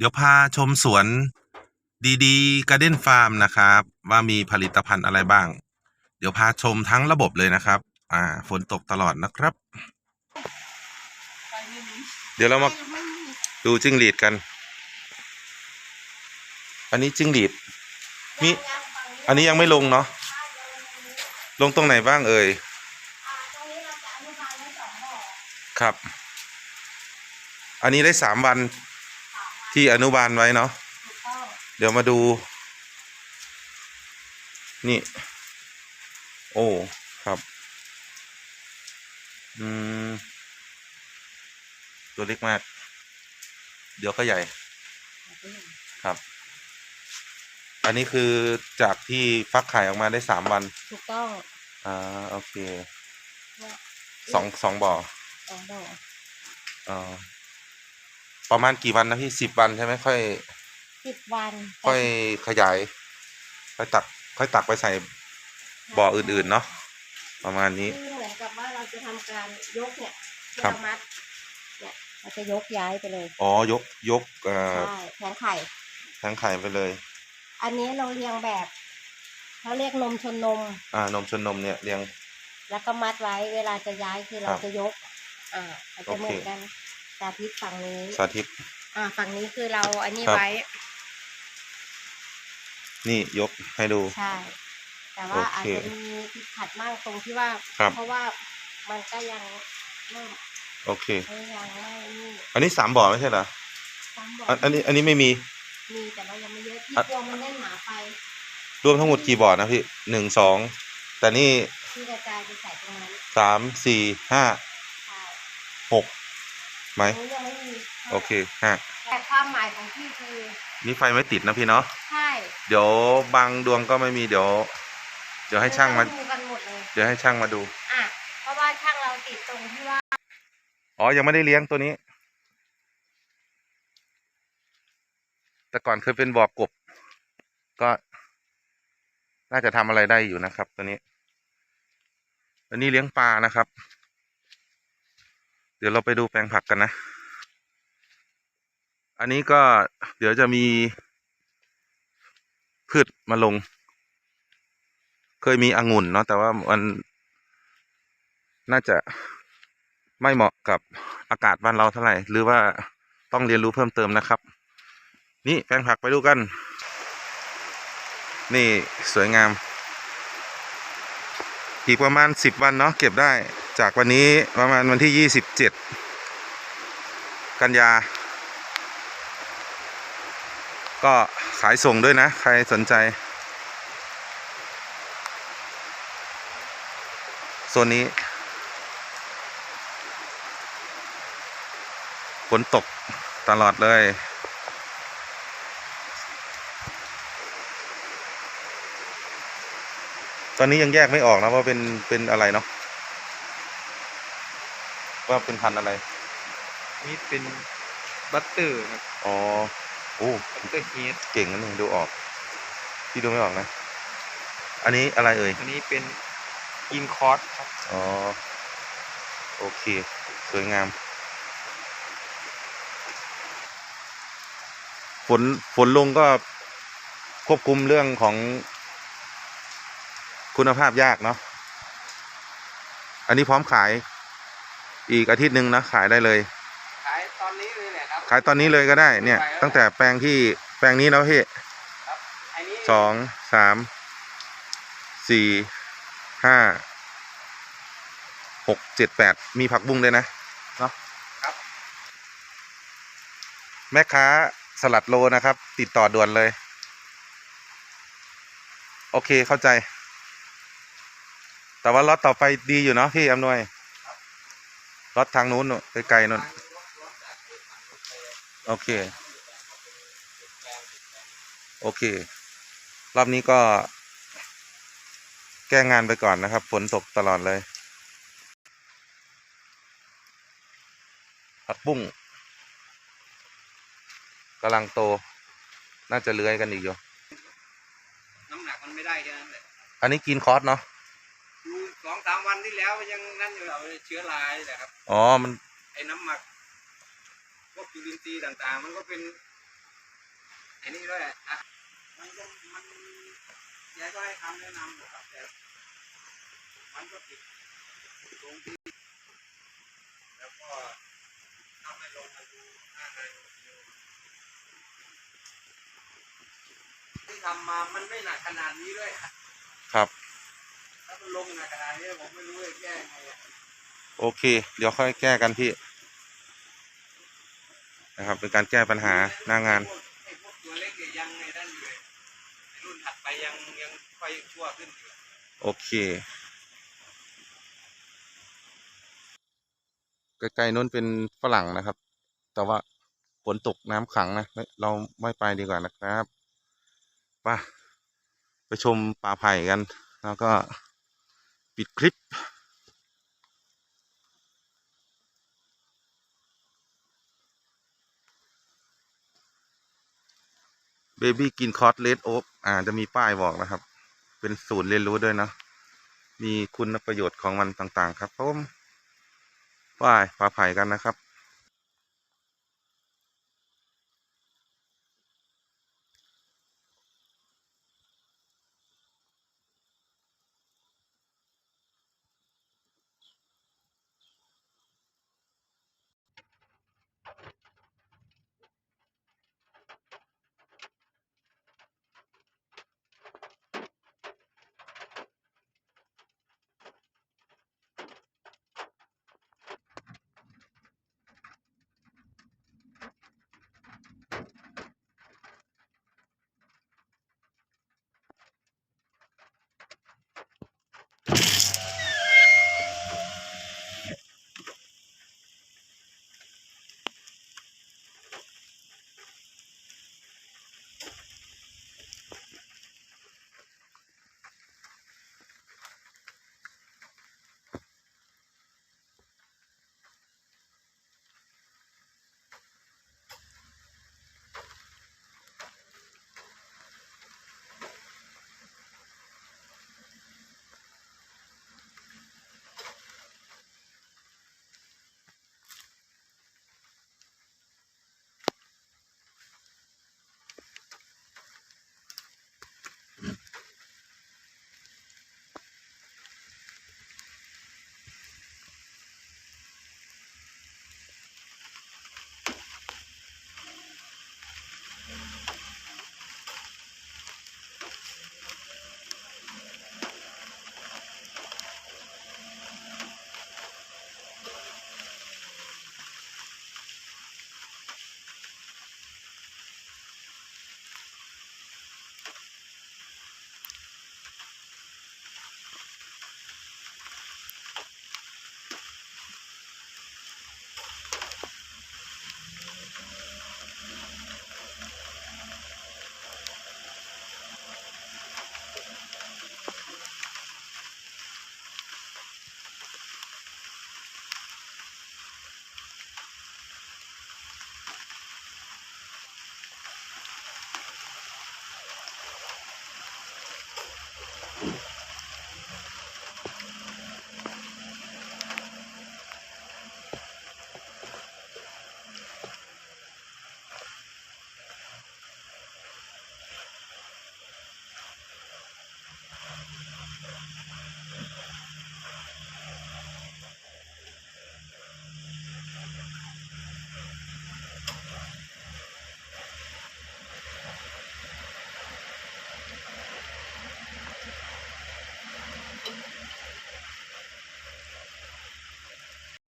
เดี๋ยวพาชมสวนดีๆการ์เด้นฟาร์มนะครับ ว่ามีผลิตภัณฑ์อะไรบ้าง เดี๋ยวพาชมทั้งระบบเลยนะครับ อ่า ฝนตกตลอดนะครับ เดี๋ยวเรามาดูจิ้งหรีดกัน อันนี้จิ้งหรีดมีอันนี้ยังไม่ลงเนาะลงตรงไหนบ้างเอ่ยครับ อันนี้ได้สามวัน ที่อนุบาลไว้เนาะถูกต้องเดี๋ยวมาดู นี่ โอ้ครับ อืม ตัวเล็กมาก เดี๋ยวก็ใหญ่ ครับ อันนี้คือจากที่ฟักไข่ออกมาได้สามวัน ถูกต้อง อ่า โอเคเนี่ยสองสองบ่อสองบ่ออ่า ประมาณกี่วันนะพี่สิบวันใช่ไหมค่อย สิบวันค่อยขยาย ค่อยตัก ค่อยตักไปใส่บ่ออื่นๆเนาะประมาณนี้ คือเหมือนกับว่าเราจะทำการยกเนี่ยที่ครับ เรามัดเนี่ยเราจะยกย้ายไปเลยอ๋อยกยกเอ่อใช่แผงไข่ทั้งไข่ไปเลย อันนี้เราเรียงแบบเขาเรียกนมชนนม อ่านมชนนมเนี่ยเรียง แล้วก็มัดไว้เวลาจะย้ายคือเราครับจะยก อ่าอาจจะเหมือนกัน สาธิตฝั่งนี้ สาธิต อ่า ฝั่งนี้คือเราอันนี้ครับ ไว้ นี่ยกให้ดู ใช่ แต่ว่าโออาจเคจะมีติดขัดมากตรงที่ว่า ครับ เพราะว่ามันก็ยังไม่โอเคไม่ยังไม่นี่อันนี้สามบ่อไม่ใช่เหรอซ้ำบอกอันอันนี้อันนี้ไม่มี มีแต่ว่ายังไม่เยอะที่อะกลัวมันแน่นหนาไปรวมทั้งหมดกี่บ่อนะพี่หนึ่งสอง แต่นี่ที่กระจายไปใส่ตรงนั้นสามสี่ห้าใช่หก ไหมตรงนี้ยังไม่มีโอเคห้าแต่ความหมายของพี่คือนี่ไฟไม่ติดนะพี่เนาะใช่เดี๋ยวบางดวงก็ไม่มีเดี๋ยว เดี๋ยวให้ช่างมาเรต้องดูกันหมดเลยเดี๋ยวให้ช่างมาดู อะเพราะว่าช่างเราติดตรงที่ว่าอ๋อ ยังไม่ได้เลี้ยงตัวนี้ แต่ก่อนเคยเป็นบ่อกบ ก็ น่าจะทำอะไรได้อยู่นะครับ ตัวนี้ ตัวนี้เลี้ยงปลานะครับ เดี๋ยวเราไปดูแปลงผักกันนะ อันนี้ก็เดี๋ยวจะมี พืชมาลง เคยมีองุ่นเนาะแต่ว่ามันน่าจะไม่เหมาะกับอากาศบ้านเราเท่าไหร่ หรือว่าต้องเรียนรู้เพิ่มเติมนะครับ นี่แปลงผักไปดูกัน นี่สวยงาม อีกประมาณสิบวันเนาะเก็บได้ จากวันนี้ประมาณวันที่ยี่สิบเจ็ดกันยา ก็ขายส่งด้วยนะ ใครสนใจ โซนนี้ฝนตกตลอดเลย ตอนนี้ยังแยกไม่ออกนะว่าเป็นเป็นอะไรเนาะ ว่าเป็นพันธุ์อะไร นี่เป็นบัตเตอร์ครับอ๋อโอ้บัตเตอร์เฮดเก่งนั่นเองดูออก พี่ดูไม่ออกนะ อันนี้อะไรเอ่ย อันนี้เป็นอินคอร์สครับ อ๋อ โอเค สวยงาม ฝนฝนลงก็ควบคุมเรื่องของคุณภาพยากเนาะ อันนี้พร้อมขาย อีกอาทิตย์หนึ่งนะขายได้เลย ขายตอนนี้เลยแหละครับ ขายตอนนี้เลยก็ได้ เนี่ย ตั้งแต่แปลงที่แปลงนี้เนาะพี่อันนี้สองสามสี่ห้าหกเจ็ดแปดมีผักบุ้งด้วยนะเนาะครับแม่ค้าสลัดโลนะครับ ติดต่อด่วนเลย โอเคเข้าใจ แต่ว่าล็อตต่อไปดีอยู่เนาะพี่อำนวยล็ อตทางนู้นนู่นไกลๆนู่นโอเค โอเค รอบนี้ก็ แก้งานไปก่อนนะครับ ฝนตกตลอดเลย ผักบุ้งกำลังโต น่าจะเลื้อยกันอีกอยู่ น้ำหนักมันไม่ได้แค่นั้นแหละ อันนี้กินคอร์สเนาะดูสองสามวันที่แล้วยังนั่นอยู่เอาเชื้อรานี่แหละครับ อ๋อ มันไอ้น้ำหมักพวกจุลินทรีย์ต่างๆ มันก็เป็นไอ้นี่ด้วยอะมันก็มันยายก็ให้คำแนะนำอยู่ครับแต่มันก็ติดตรงที่แล้วก็ทำให้ลงมาดูหน้าในที่ทำมามันไม่หนักขนาดนี้ด้วยอะครับถ้ามัน ลงหนักขนาดนี้ผมไม่รู้จะแก้ยังไงอะโอเค เดี๋ยวค่อยแก้กันพี่นะครับ เป็นการแก้ปัญหาหน้างานไอ้พวกไอ้พวกตัวเล็กเนี่ยยังไงนั่นอยู่เลยไอ้รุ่นถัดไปยังยังค่อยชั่วขึ้นอยู่โอเค ใกล้ๆนู้นเป็นฝรั่งนะครับ แต่ว่าฝนตกน้ำขังนะไม่เราไม่ไปดีกว่านะครับไป่ะ ไปชมป่าไผ่กัน แล้วก็ ปิดคลิป เบบี้กินคอร์สเลดโอ๊กอ่า จะมีป้ายบอกนะครับ เป็นศูนย์เรียนรู้ด้วยเนาะมีคุณประโยชน์ของมันต่างๆ ครับผมป้ายปลาไผ่กันนะครับ